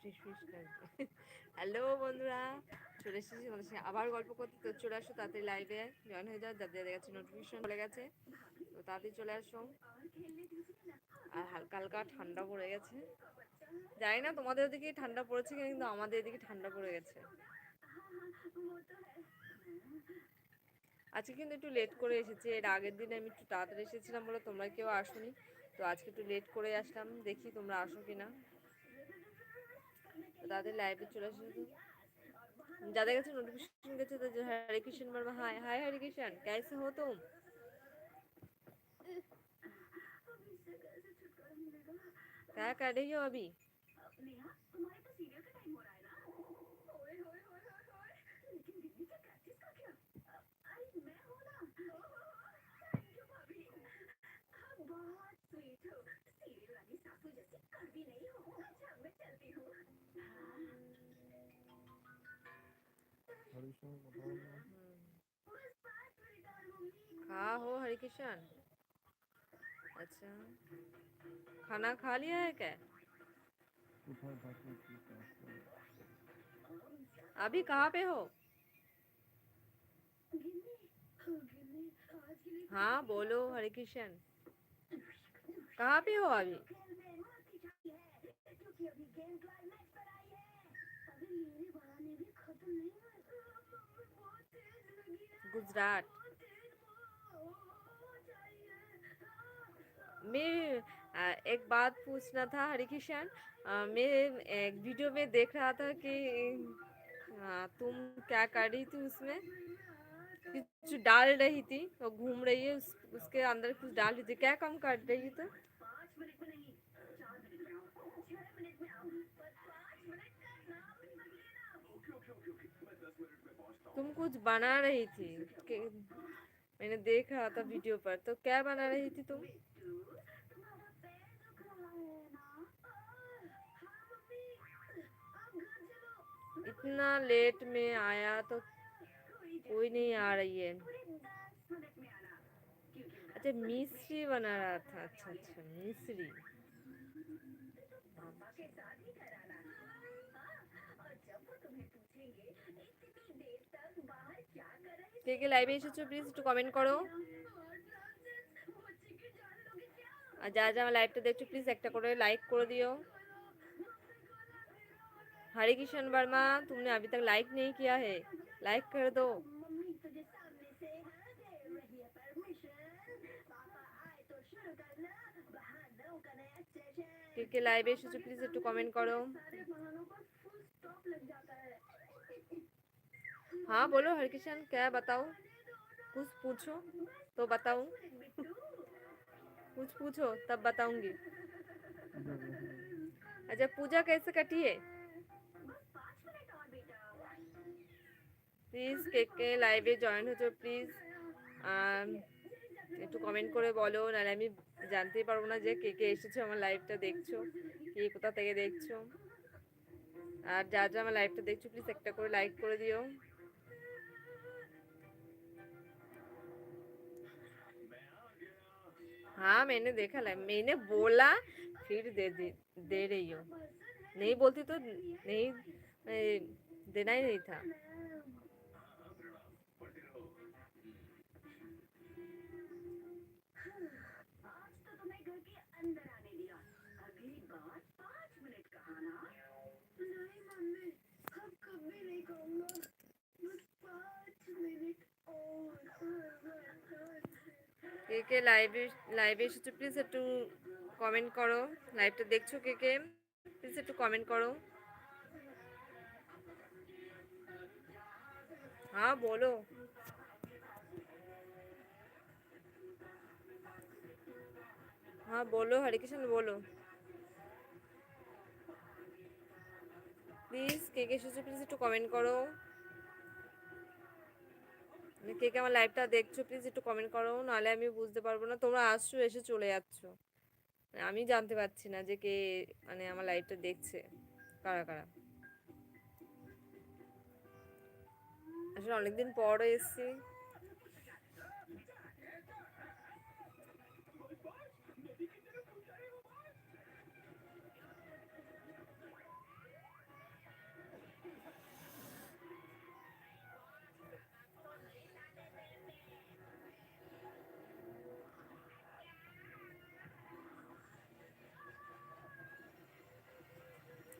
ফিস লাগবে হ্যালো বন্ধুরা চলে এসেছি তোমাদের সঙ্গে আবার গল্প করতে। তো চলে আসো তাড়াতাড়ি লাইভে জয়েন হয়ে যাও যাদের গেছে নোটিফিকেশন চলে গেছে। তো তাড়াতাড়ি চলে আসো। আর হালকা হালকা ঠান্ডা পড়ে গেছে। জানি না তোমাদের ওদিকে ঠান্ডা পড়েছে কিনা, কিন্তু আমাদের এদিকে ঠান্ডা পড়ে গেছে। আজকে কিন্তু একটু লেট করে এসেছি। এর আগের দিন আমি একটু তাড়াতাড়ি এসেছিলাম বলে তোমরা কেউ আসোনি। তো আজকে একটু লেট করে আসলাম। দেখি তোমরা আসো কিনা। তাদের লাইভে চলে আসে যাদের কাছে নোটিফিকেশন গেছে তাদের হরে কৃষ্ণ বলবো হাই হাই হরে কৃষ্ণ কেসে হো তুম क्या कर रही हो अभी नेहा तुम्हारे तो सीरियल खा हो हरे कृष्ण अच्छा। खाना खा लिया है क्या? अभी कहाँ पे हो? हाँ बोलो हरे कृष्ण कहाँ पे हो अभी? गुजरात। मैं एक बात पूछना था हरे किशन मैं एक वीडियो में देख रहा था कि तुम क्या कर रही थी उसमें? कुछ डाल रही थी वो घूम रही है उस, उसके अंदर कुछ डाल रही थी। क्या काम कर रही थी? तुम कुछ बना रही थी? मैंने देख रहा था वीडियो पर तो क्या बना रही थी तुम? इतना लेट में आया तो कोई नहीं आ रही है। अच्छा मिश्री बना रहा था। अच्छा अच्छा मिश्री কে কে লাইভে এসেছো প্লিজ একটু কমেন্ট করো আর যা যা আমার লাইভটা দেখছো প্লিজ একটা করে लाइक করে दियो हरे किशन वर्मा तुमने अभी तक लाइक नहीं किया है लाइक कर दो কে কে লাইভে এসেছো প্লিজ একটু কমেন্ট করো हाँ बोलो हर किशन क्या बताओ कुछ पूछो तो बताऊं कुछ पूछो तब बताऊंगी अच्छा पूजा कैसे कटी है প্লিজ কে কে লাইভে জয়েন হতো প্লিজ একটু কমেন্ট করে বলো নাহলে আমি জানতেই পারবো না যে কে কে এসেছো আমার লাইভটা দেখছো কে কোথা থেকে দেখছো আর যা যা আমার লাইভটা দেখছো প্লিজ একটা করে লাইক করে দিও हाँ मैंने देखा ला मैंने बोला फिर दे दे दे रही हो नहीं बोलती तो नहीं ए, देना ही नहीं था কে কে লাইভে লাইভে এসেছ প্লিজ একটু কমেন্ট করো। লাইভটা দেখছ কে কে? প্লিজ একটু কমেন্ট করো। হ্যাঁ বলো। হ্যাঁ বলো, হরিকৃষ্ণ, বলো। প্লিজ কে কে এসেছ প্লিজ একটু কমেন্ট করো। কে কে আমার লাইভটা দেখছ প্লিজ একটু কমেন্ট করো, নাহলে আমি বুঝতে পারব না, তোমরা আসছো, এসে চলে যাচ্ছ। মানে আমি জানতে পারছি না যে কে মানে আমার লাইভটা দেখছে, কারা কারা। আসলে অনেকদিন পরও এসছি।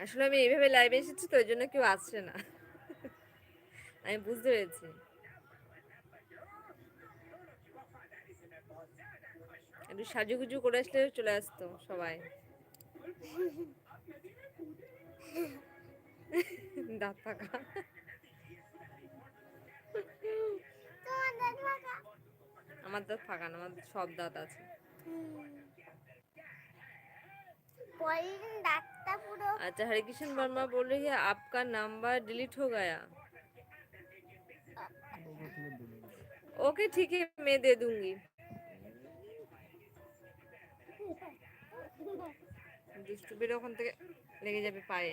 আসলে আমি এইভাবে লাইভে এসেছি তো, ওই জন্য কেউ আসছে না। আমি বুঝতে পেরেছি। একটু সাজুগুজু করে আসলে চলে আসতো সবাই। দাঁত ফাঁকা আমার দাঁত ফাঁকা না, আমার সব দাঁত আছে। अच्छा हरिकिशन वर्मा बोल रही है आपका नंबर डिलीट हो गया ओके ठीक है मैं दे दूंगी দুষ্টু বের ওখান থেকে লেগে যাবে পায়ে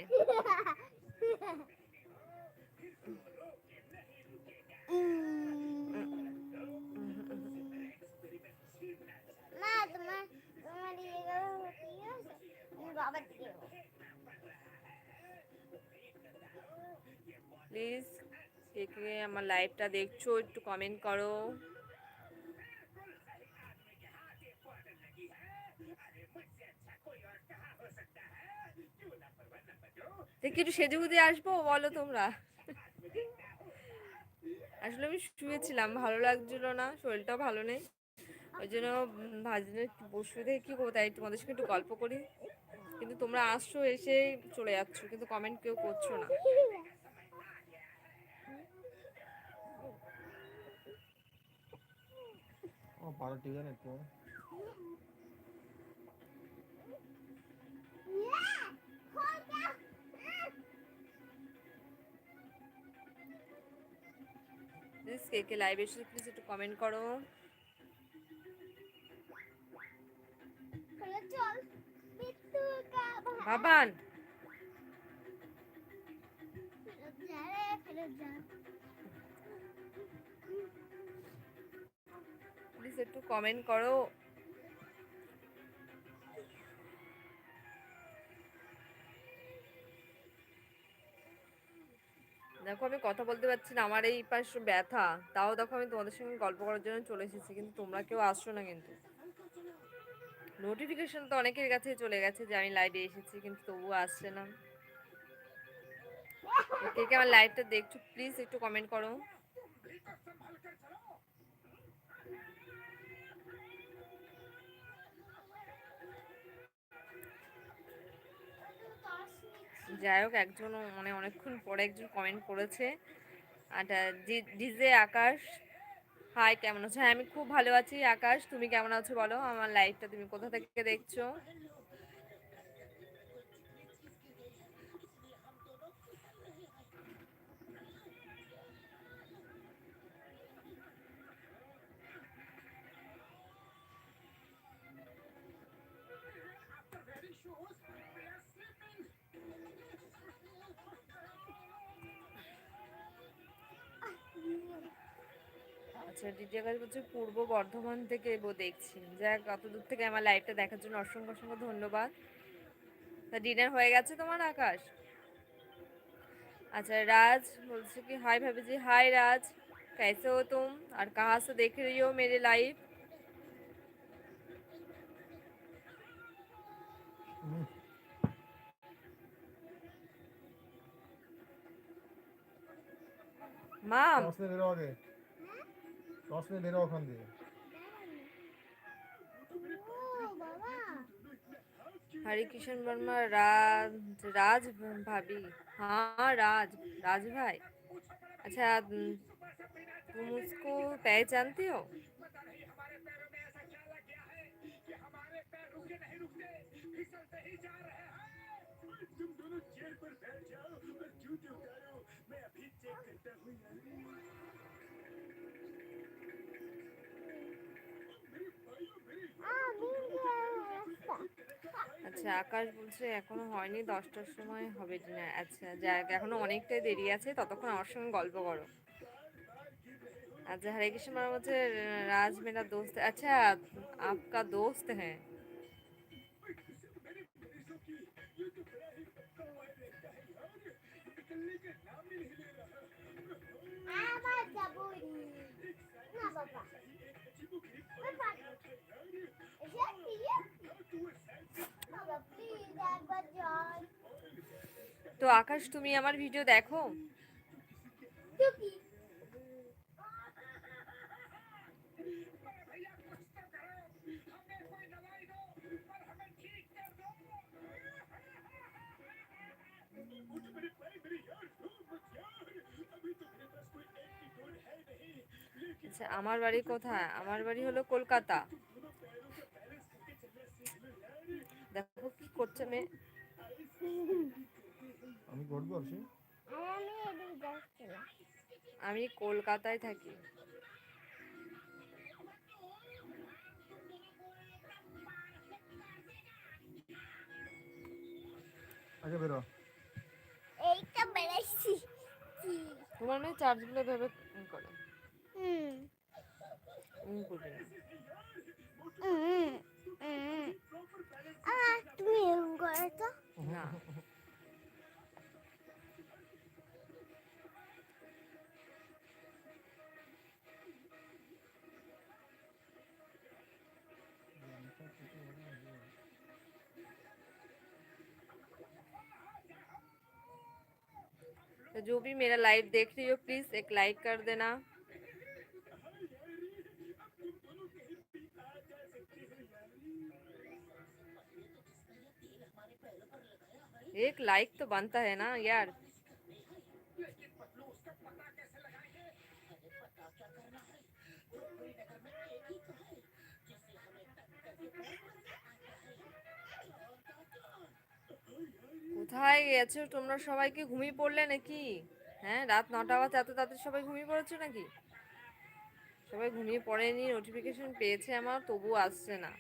না তোমার তোমার ইয়ে কি আছে তুমি বাবার দিকে প্লিজ কে আমার লাইভটা দেখছ একটু কমেন্ট করো। দেখি একটু সেজে গুজে আসব, বলো তোমরা। আসলে আমি শুয়েছিলাম, ভালো লাগছিল না, শরীরটাও ভালো নেই। ওই জন্য ভাজনে একটু বসে দেখে তাই তোমাদের সঙ্গে একটু গল্প করি। কিন্তু তোমরা আসছো এসে চলে যাচ্ছ, কিন্তু কমেন্ট কেউ করছ না। ঠিক আছে একটু। প্লিজ কে কে লাইভ এসে প্লিজ একটু কমেন্ট করো। চলো চল বিট্টু কা বাবান ফেরত যা রে ফেরত যা। প্লিজ একটু কমেন্ট করো। দেখো, আমি কথা বলতে পারছি না, আমার এই পাশে ব্যথা। তাও দেখো, আমি তোমাদের সঙ্গে গল্প করার জন্য চলে এসেছি, কিন্তু তোমরা কেউ আসছো না কিন্তু। নোটিফিকেশন তো অনেকের কাছেই চলে গেছে যে আমি লাইভে এসেছি, কিন্তু তবুও আসছে না। কে কে আমার লাইভটা দেখছ প্লিজ একটু কমেন্ট করো। যাই হোক একজন মানে অনেকক্ষণ পরে একজন কমেন্ট করেছে। আর ডিজে আকাশ হাই কেমন আছো? হ্যাঁ আমি খুব ভালো আছি আকাশ, তুমি কেমন আছো বলো? আমার লাইফটা তুমি কোথা থেকে দেখছ? আচ্ছা দিদিয়া গাছ বলছে পূর্ব বর্ধমান থেকে দেখছি। যাক অত দূর থেকে আমার লাইভটা দেখার জন্য অসংখ্য অসংখ্য ধন্যবাদ। তা ডিনার হয়ে গেছে তোমার আকাশ? अच्छा राज बोल कि हाय भाभी जी রাজ। राज ও हो আর और कहाँ से देख रही हो मेरे लाइव माम টস নিয়ে বেরো আগে টস নিয়ে বেরো ওখান দিয়ে ও বাবা हरे किशन वर्मा राज राज भाभी हाँ राज राज भाई अच्छा तुम तुम उसको पहचानती हो আমি আচ্ছা আকাশ বলছে এখনও হয়নি, দশটার সময় হবে না আচ্ছা যাক, এখনও অনেকটাই দেরি আছে, ততক্ষণ আমার সঙ্গে গল্প করো। আচ্ছা হরে কৃষ্ণ, মারা বলছে, রাজ মেরা দোস্ত আচ্ছা আপকা দোস্ত হ্যাঁ। না তো আকাশ তুমি আমার ভিডিও দেখো? আচ্ছা আমার বাড়ি কোথায়? আমার বাড়ি হলো কলকাতা। দেখো কি করছে মেয়ে। আমি করব আর সে আমি এদিকে যাচ্ছিলাম আমি কলকাতায় থাকি। আগে বেরো। এইটা বেড়াইছি তোমার মেয়ে চার্জগুলো ভেবে করে। হুম। উম তুমি এরকম করো তো না तो जो भी मेरा लाइव देख रही हो प्लीज एक लाइक कर देना एक लाइक तो बनता है ना यार কোথায় গেছো তোমরা সবাইকে ঘুমিয়ে পড়লে নাকি হ্যাঁ রাত নটা বাজে এত তাড়াতাড়ি সবাই ঘুমিয়ে পড়েছো নাকি সবাই ঘুমিয়ে পড়েনি নোটিফিকেশন পেয়েছে আমার তবু আসছে না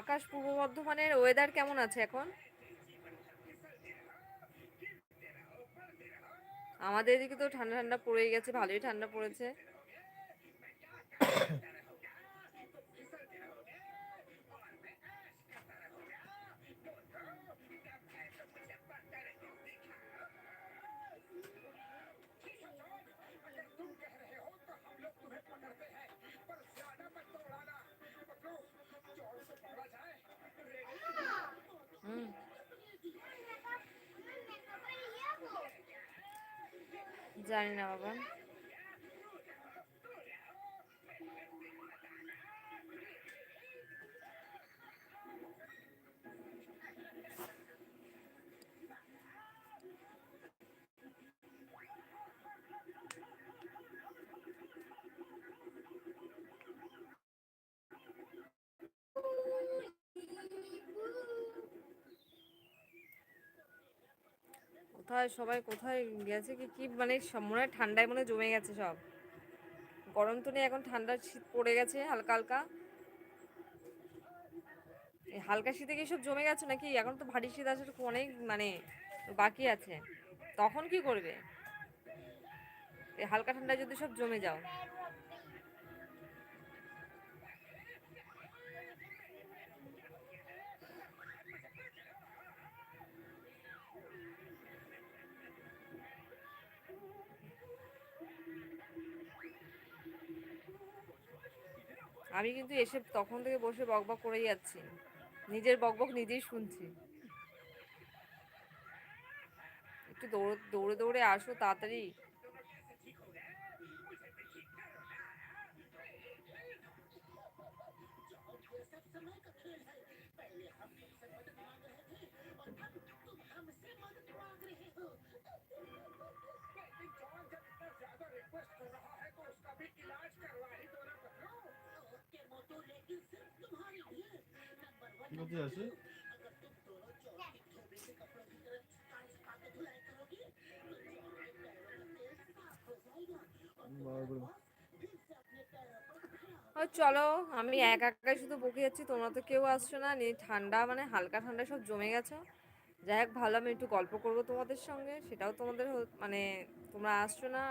আকাশ পূর্ব বর্ধমানের ওয়েদার কেমন আছে এখন? আমাদের এদিকে তো ঠান্ডা ঠান্ডা পড়ে গেছে, ভালোই ঠান্ডা পড়েছে। জানি না বাবা। কোথায়, সবাই কোথায় গেছে কি কি মানে মনে হয় ঠান্ডায় মনে জমে গেছে সব। গরম তো নেই, এখন ঠান্ডা শীত পড়ে গেছে হালকা হালকা। হালকা শীতে কি সব জমে গেছে নাকি? এখন তো ভারী শীত আসার অনেক মানে বাকি আছে। তখন কি করবে? হালকা ঠান্ডায় যদি সব জমে যাও। আমি কিন্তু এসে তখন থেকে বসে বকবক করে যাচ্ছি। নিজের বকবক নিজেই শুনছি। একটু দৌড়, দৌড়ে দৌড়ে আসো তাড়াতাড়ি। করে ও চলো, আমি একা একাই শুধু বকে যাচ্ছি, তোমরা তো কেউ আসছো না নিয়ে ঠান্ডা মানে হালকা ঠান্ডা সব জমে গেছে। যাই হোক, ভালো, আমি একটু গল্প করব তোমাদের সঙ্গে, সেটাও তোমাদের মানে তোমরা আসছো না,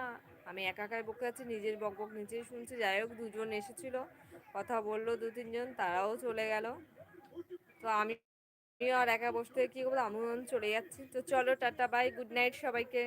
আমি একা একাই বকে যাচ্ছি, নিজের বক বক নিজেই শুনছি, যাই হোক, দুজন এসেছিল, কথা বলল দু তিনজন তারাও চলে গেল। তো আমি আর একা বসতে কি করব? আমিও চলে যাচ্ছি। তো চলো, টাটা বাই গুড নাইট সবাইকে।